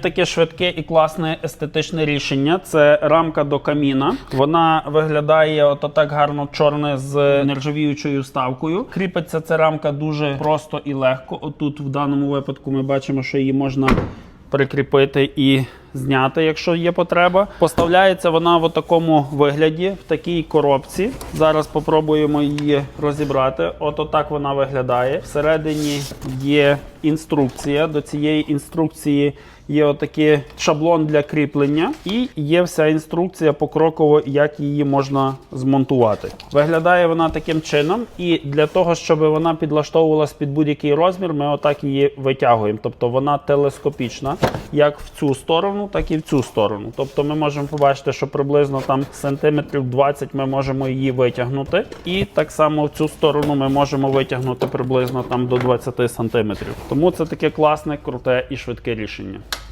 Таке швидке і класне естетичне рішення. Це рамка до каміна. Вона виглядає ото так гарно чорне з нержавіючою ставкою. Кріпиться ця рамка дуже просто і легко. Отут, в даному випадку, ми бачимо, що її можна прикріпити і зняти, якщо є потреба. Поставляється вона в такому вигляді, в такій коробці. Зараз попробуємо її розібрати. От так вона виглядає. Всередині є інструкція. До цієї інструкції є отакий шаблон для кріплення, і є вся інструкція покроково, як її можна змонтувати. Виглядає вона таким чином, і для того, щоб вона підлаштовувалась під будь-який розмір, ми отак її витягуємо. Тобто вона телескопічна, як в цю сторону, так і в цю сторону. Тобто ми можемо побачити, що приблизно там сантиметрів 20 ми можемо її витягнути, і так само в цю сторону ми можемо витягнути приблизно там до 20 сантиметрів. Тому це таке класне, круте і швидке рішення.